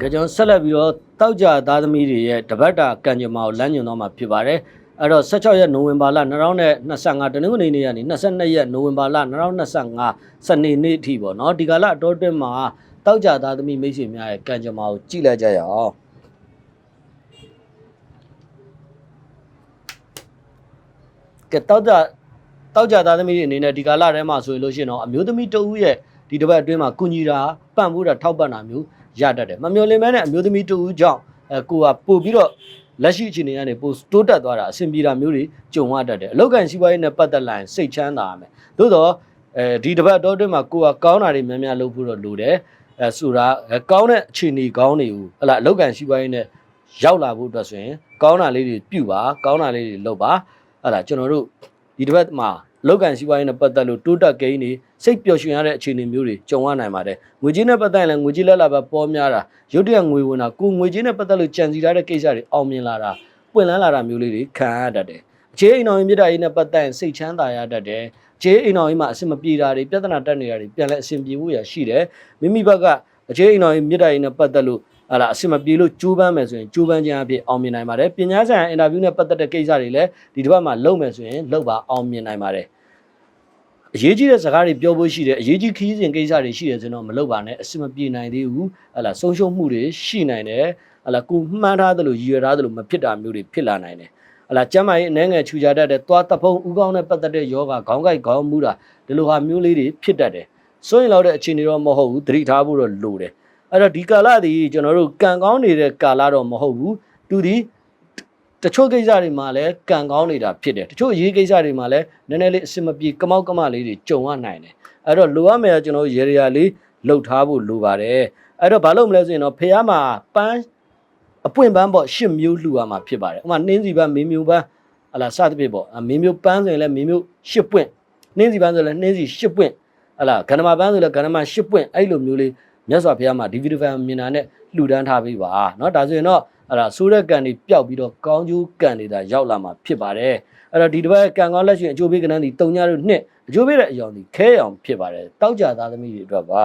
ကကျွန်တော်ဆက်လက်ပြီးတော့တောက်ကြသားသမီးတွေရဲ့တပတ်တာကံကြမ္မာကိုလမ်းညွှန်တော့မှာဖြစ်ပါတယ်အဲ့တော့16ရက်နိုဝင်ဘာလ2025တနင်္ဂနွေနေ့ကနေ22ရက်နိုဝင်ဘာလ2025စနေနေ့အထိပေါ့နော်ဒီကာလအတော်အတွင်းမှာတောက်ကြသားသမီးမိတ်ဆွေများရဲ့ကံကြမ္မာကိုကြည့်လိုက်ကြရအောင်ကဲတောက်ကြတောက်ကြသားသမီးတွေအနေနဲ့ဒီကာလထဲမှာဆိုရင်လို့ရှိရင်တော့အမျိုးသမီးတဦးရဲ့ဒီတစ်ပတ်အတွင်းမှာကုညီတာပံ့ပိုးတာထောက်ပံ့တာမျိုး ရတတ်တယ်မမျော်လင့်မဲနဲ့အမျိုးသမီးတဦးကြောင့်အဲကိုကပို့ပြီးတော့လက်ရှိအခြေအနေကနေပို့တိုးတက်သွားတာအဆင်ပြေတာမျိုးတွေကြုံရတတ်တယ်အလောက်ကန်စီးပွားရေးနဲ့ပတ်သက်လာရင်စိတ်ချမ်းသာရမယ်သို့တော့အဲဒီတစ်ပတ်အတော်အတွင်းမှာကိုကကောင်းတာတွေများများလုပ်ဖို့တော့လိုတယ်အဲဆိုတာအဲကောင်းတဲ့အခြေအနေကောင်းတွေကိုဟလာအလောက်ကန်စီးပွားရေးနဲ့ရောက်လာဖို့အတွက်ဆိုရင်ကောင်းတာလေးတွေပြုပါကောင်းတာလေးတွေလုပ်ပါဟလာကျွန်တော်တို့ဒီတစ်ပတ်မှာလောက်ကန်စီးပွားရေးနဲ့ပတ်သက်လို့တိုးတက်ကိန်းတွေစိတ်ပျော်ရွှင်ရတဲ့အခြေအနေမျိုးတွေကြုံရနိုင်ပါတယ်ငွေကြေးနဲ့ပတ်သက်ရင်လည်းငွေကြေးလက်လာပဲပေါ်များတာရုတ်တရက်ငွေဝင်တာကိုငွေကြေးနဲ့ပတ်သက်လို့ကြံစည်ထားတဲ့ကိစ္စတွေအောင်မြင်လာတာပွင့်လန်းလာတာမျိုးလေးတွေခံရတတ်တယ်အခြေအိမ်တော်ရင်မြစ်တာရေးနဲ့ပတ်သက်ရင်စိတ်ချမ်းသာရတတ်တယ်အခြေအိမ်တော်ရင်မှာအဆင်မပြေတာတွေပြဿနာတက်နေတာတွေပြန်လဲအဆင်ပြေဖို့ရရှိတယ်မိမိဘက်ကအခြေအိမ်တော်ရင်မြစ်တာရေးနဲ့ပတ်သက်လို့ ဟာလာအဆင်မပြေလို့ကြိုးပမ်းမယ်ဆိုရင်ကြိုးပမ်းခြင်းအဖြစ်အောင်မြင်နိုင်ပါတယ်ပညာဆိုင်ရာအင်တာဗျူးနဲ့ပတ်သက်တဲ့ကိစ္စတွေလည်းဒီတစ်ပတ်မှာလုပ်မယ်ဆိုရင်လုပ်ပါအောင်မြင်နိုင်ပါတယ်အရေးကြီးတဲ့စကားတွေပြောဖို့ရှိတယ်အရေးကြီးခီးစဉ်ကိစ္စတွေရှိတယ်ဆိုတော့မလုပ်ပါနဲ့အဆင်မပြေနိုင်သေးဘူးဟာလာဆုံးရှုံးမှုတွေရှိနိုင်တယ်ဟာလာကိုမှန်းထားသလိုရည်ရွယ်ထားသလိုမဖြစ်တာမျိုးတွေဖြစ်လာနိုင်တယ်ဟာလာကျမ်းမာရေးအနေငယ်ခြူကြတတ်တဲ့သွားတဖုံဥကောင်းနဲ့ပတ်သက်တဲ့ယောဂခေါင်းကိုက်ခေါင်းမူတာဒီလိုဟာမျိုးလေးတွေဖြစ်တတ်တယ်စိုးရင်လောက်တဲ့အခြေအနေတော့မဟုတ်ဘူးသတိထားဖို့တော့လိုတယ် အဲ့တော့ဒီကာလဒီကျွန်တော်တို့ကံကောင်းနေတဲ့ကာလတော့မဟုတ်ဘူးသူဒီတချို့ကိစ္စတွေမှာလည်းကံကောင်းနေတာဖြစ်တယ်တချို့အရေးကိစ္စတွေမှာလည်းနည်းနည်းလေးအဆင်မပြေကမောက်ကမလေးတွေကြုံရနိုင်တယ်အဲ့တော့လိုရမယ်ကျွန်တော်တို့ရေရရာလေးလှုပ်ထားဖို့လိုပါတယ်အဲ့တော့ဘာလို့မလဲဆိုရင်တော့ဖះမှာပန်းအပွင့်ပန်းပေါ့ရှစ်မျိုးလှူရမှာဖြစ်ပါတယ်ဥပမာနှင်းစီပန်းမင်းမျိုးပန်းဟလာစသဖြင့်ပေါ့မင်းမျိုးပန်းဆိုရင်လည်းမင်းမျိုးရှစ်ပွင့်နှင်းစီပန်းဆိုရင်လည်းနှင်းစီရှစ်ပွင့်ဟလာကန္နမပန်းဆိုလည်းကန္နမရှစ်ပွင့်အဲ့လိုမျိုးလေး မြတ်စွာဘုရားမှာဒီဗီဒီယိုမြင်တာနဲ့လှူဒန်းထားပေးပါเนาะဒါဆိုရင်တော့အဲ့ဒါဆိုးတဲ့ကံတွေပျောက်ပြီးတော့ကောင်းကျိုးကံတွေသာရောက်လာမှာဖြစ်ပါတယ်အဲ့တော့ဒီတစ်ပတ်ကံကောင်းလက်ရှင်အကျိုးပေးကဏ္ဍဒီတုံညတို့နှစ်အကျိုးပေးတဲ့အယောင်ဒီခဲအောင်ဖြစ်ပါတယ်တောက်ကြသားသမီးတွေအတွက်ပါ